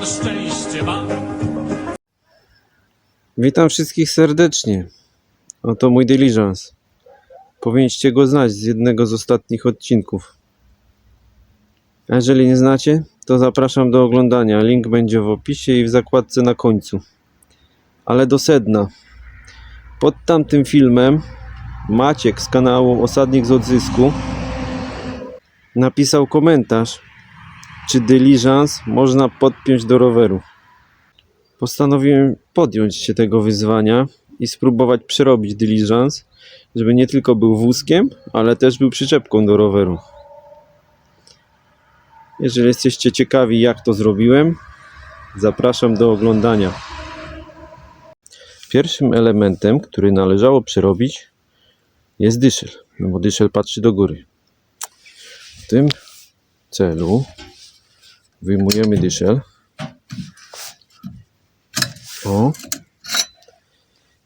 on szczęście ma. Witam wszystkich serdecznie. Oto mój diligence. Powinniście go znać z jednego z ostatnich odcinków. Jeżeli nie znacie, to zapraszam do oglądania. Link będzie w opisie i w zakładce na końcu. Ale do sedna. Pod tamtym filmem Maciek z kanału Osadnik z Odzysku napisał komentarz, czy diligence można podpiąć do roweru. Postanowiłem podjąć się tego wyzwania i spróbować przerobić diligence, żeby nie tylko był wózkiem, ale też był przyczepką do roweru. Jeżeli jesteście ciekawi jak to zrobiłem, zapraszam do oglądania. Pierwszym elementem, który należało przerobić jest dyszel, no bo dyszel patrzy do góry. W tym celu wyjmujemy dyszel o.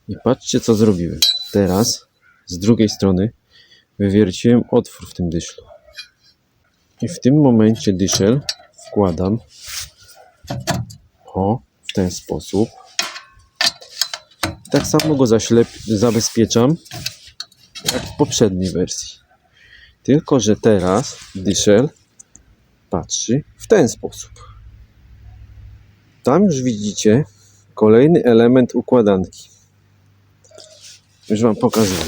I patrzcie co zrobiłem. Teraz z drugiej strony wywierciłem otwór w tym dyszlu. I w tym momencie dyszel wkładam o w ten sposób. Tak samo go zaślep, zabezpieczam jak w poprzedniej wersji. Tylko, że teraz dyszel patrzy w ten sposób. Tam już widzicie kolejny element układanki. Już Wam pokazuję.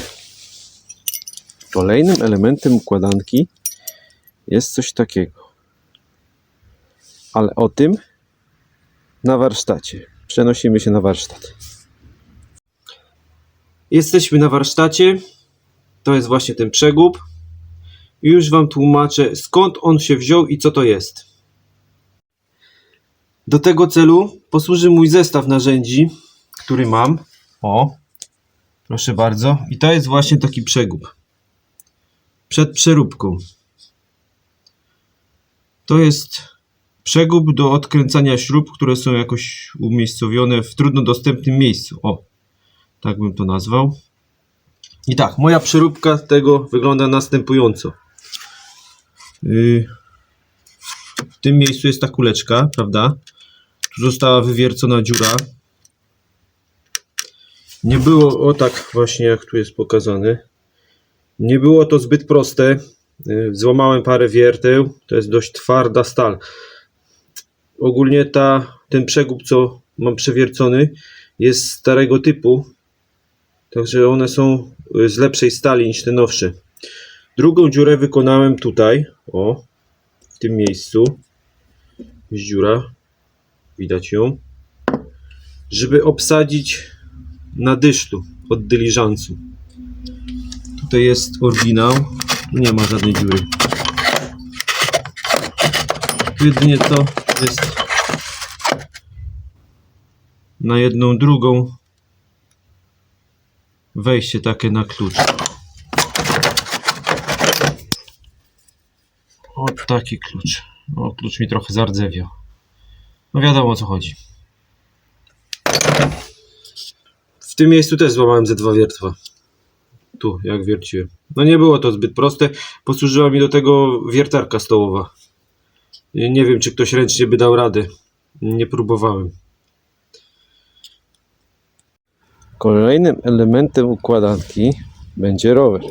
Kolejnym elementem układanki jest coś takiego. Ale o tym na warsztacie. Przenosimy się na warsztat. Jesteśmy na warsztacie. To jest właśnie ten przegub. Już Wam tłumaczę skąd on się wziął i co to jest. Do tego celu posłuży mój zestaw narzędzi, który mam. O, proszę bardzo. I to jest właśnie taki przegub. Przed przeróbką. To jest przegub do odkręcania śrub, które są jakoś umiejscowione w trudno dostępnym miejscu. O, tak bym to nazwał. I tak, moja przeróbka tego wygląda następująco. Yy, w tym miejscu jest ta kuleczka, prawda? Tu została wywiercona dziura. Nie było o tak właśnie jak tu jest pokazane. Nie było to zbyt proste. Yy, Złamałem parę wierteł. To jest dość twarda stal. Ogólnie ta, ten przegub, co mam przewiercony, jest starego typu. Także one są z lepszej stali niż te nowsze. Drugą dziurę wykonałem tutaj. O, w tym miejscu. Jest dziura widać ją, żeby obsadzić na dyszlu od dyliżansu. Tutaj jest oryginał, nie ma żadnej dziury. Jedynie to jest na jedną drugą wejście takie na klucz. O taki klucz. O, klucz mi trochę zardzewiał. No wiadomo o co chodzi. W tym miejscu też złamałem ze dwa wiertła. Tu, jak wierciłem. No nie było to zbyt proste. Posłużyła mi do tego wiertarka stołowa. Nie nie wiem, czy ktoś ręcznie by dał radę. Nie próbowałem. Kolejnym elementem układanki będzie rower.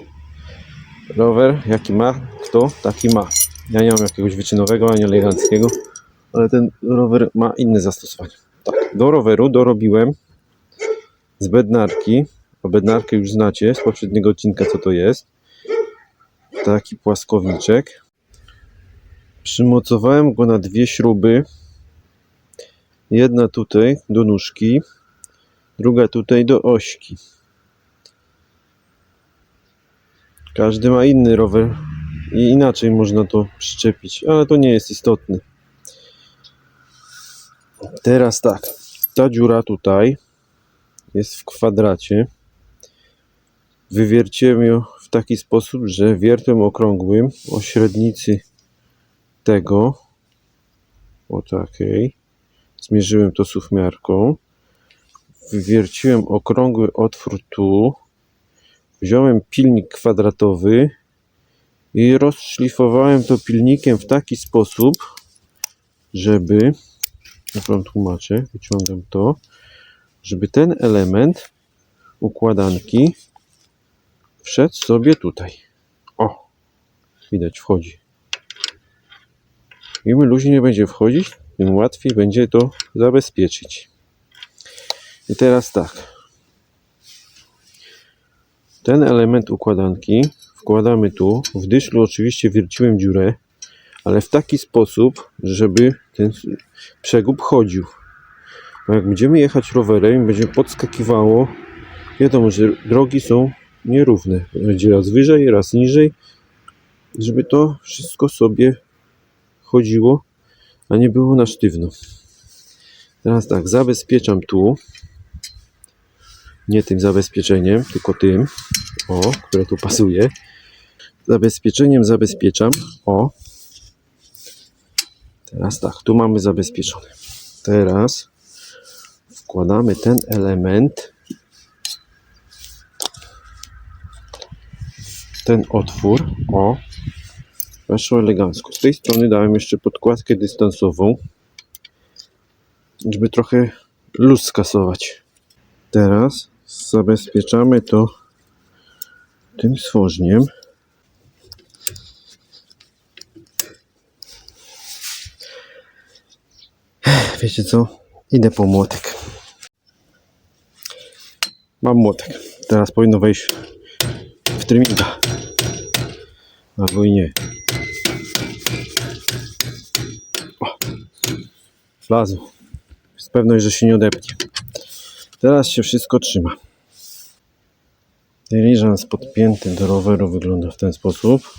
Rower, jaki ma kto, taki ma. Ja nie mam jakiegoś wyczynowego ani eleganckiego ale ten rower ma inne zastosowanie. Tak, do roweru dorobiłem z bednarki, a bednarkę już znacie z poprzedniego odcinka co to jest. Taki płaskowniczek. Przymocowałem go na dwie śruby. Jedna tutaj do nóżki, druga tutaj do ośki. Każdy ma inny rower i inaczej można to przyczepić, ale to nie jest istotne. Teraz tak, ta dziura tutaj jest w kwadracie. Wywierciłem ją w taki sposób, że wiertem okrągłym o średnicy tego, o takiej, zmierzyłem to suwmiarką. Wywierciłem okrągły otwór tu. Wziąłem pilnik kwadratowy i rozszlifowałem to pilnikiem w taki sposób, żeby jak wam tłumaczę, wyciągam to, żeby ten element układanki wszedł sobie tutaj. O, widać, wchodzi. Im luźniej będzie wchodzić, tym łatwiej będzie to zabezpieczyć. I teraz tak. Ten element układanki wkładamy tu. W dyszlu oczywiście wierciłem dziurę, ale w taki sposób, żeby ten przegub chodził. Bo jak będziemy jechać rowerem, będzie podskakiwało. Wiadomo, że drogi są nierówne. Będzie raz wyżej, raz niżej, żeby to wszystko sobie chodziło, a nie było na sztywno. Teraz tak, zabezpieczam tu. Nie tym zabezpieczeniem, tylko tym. O, które tu pasuje. Zabezpieczeniem zabezpieczam. O. Teraz tak, tu mamy zabezpieczone. Teraz wkładamy ten element. Ten otwór. O. Weszło elegancko. Z tej strony dałem jeszcze podkładkę dystansową, żeby trochę luz skasować. Teraz zabezpieczamy to tym stworzeniem. Wiecie co? Idę po młotek. Mam młotek. Teraz powinno wejść w tryminga. Albo i nie. O. Wlazło. Jest pewność, że się nie odepnie. Teraz się wszystko trzyma. Dyliżans podpięty do roweru wygląda w ten sposób.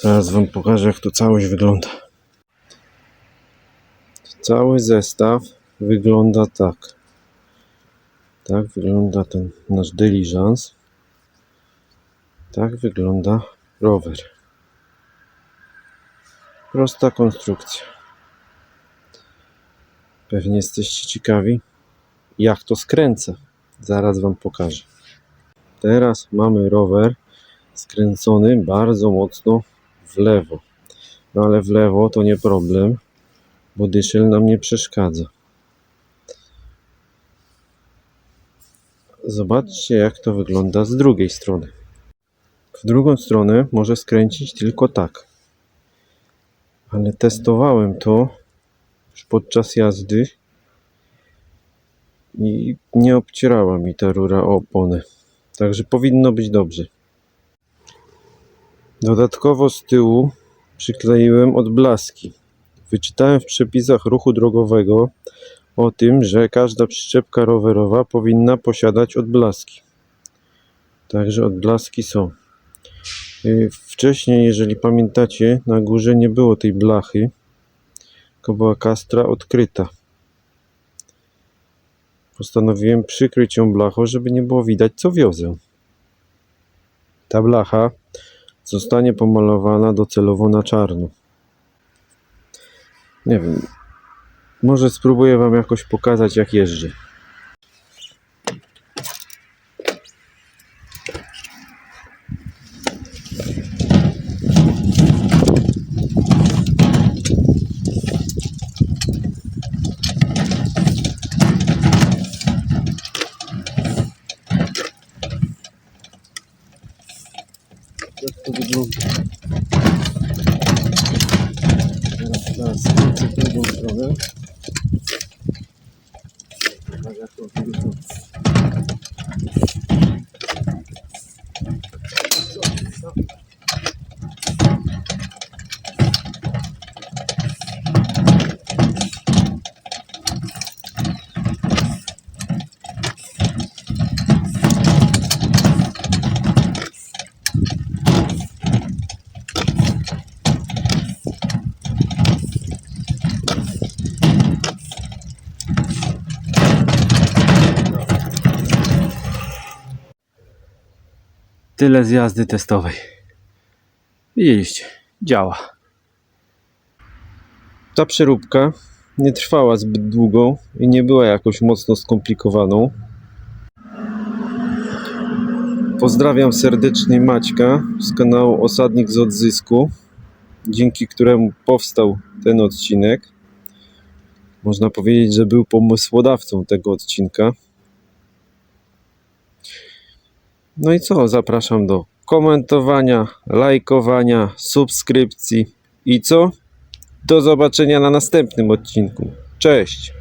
Zaraz Wam pokażę, jak to całość wygląda. Cały zestaw wygląda tak. Tak wygląda ten nasz dyliżans. Tak wygląda rower. Prosta konstrukcja. Pewnie jesteście ciekawi, jak to skręca. Zaraz Wam pokażę. Teraz mamy rower skręcony bardzo mocno w lewo. No ale w lewo to nie problem, bo dyszel nam nie przeszkadza. Zobaczcie, jak to wygląda z drugiej strony. W drugą stronę może skręcić tylko tak. Ale testowałem to już podczas jazdy i nie obcierała mi ta rura o oponę. Także powinno być dobrze. Dodatkowo z tyłu przykleiłem odblaski. Wyczytałem w przepisach ruchu drogowego o tym, że każda przyczepka rowerowa powinna posiadać odblaski. Także odblaski są. Y, Wcześniej, jeżeli pamiętacie, na górze nie było tej blachy, tylko była kastra odkryta. Postanowiłem przykryć ją blachą, żeby nie było widać, co wiozę. Ta blacha zostanie pomalowana docelowo na czarno. Nie wiem. Może spróbuję Wam jakoś pokazać, jak jeżdżę. Drugą stronę. Tak jak to Tyle z jazdy testowej. Widzieliście, działa. Ta przeróbka nie trwała zbyt długo i nie była jakoś mocno skomplikowaną. Pozdrawiam serdecznie Maćka z kanału Osadnik z Odzysku. dzięki któremu powstał ten odcinek. Można powiedzieć, że był pomysłodawcą tego odcinka. No i co? Zapraszam do komentowania, lajkowania, subskrypcji i co? Do zobaczenia na następnym odcinku. Cześć!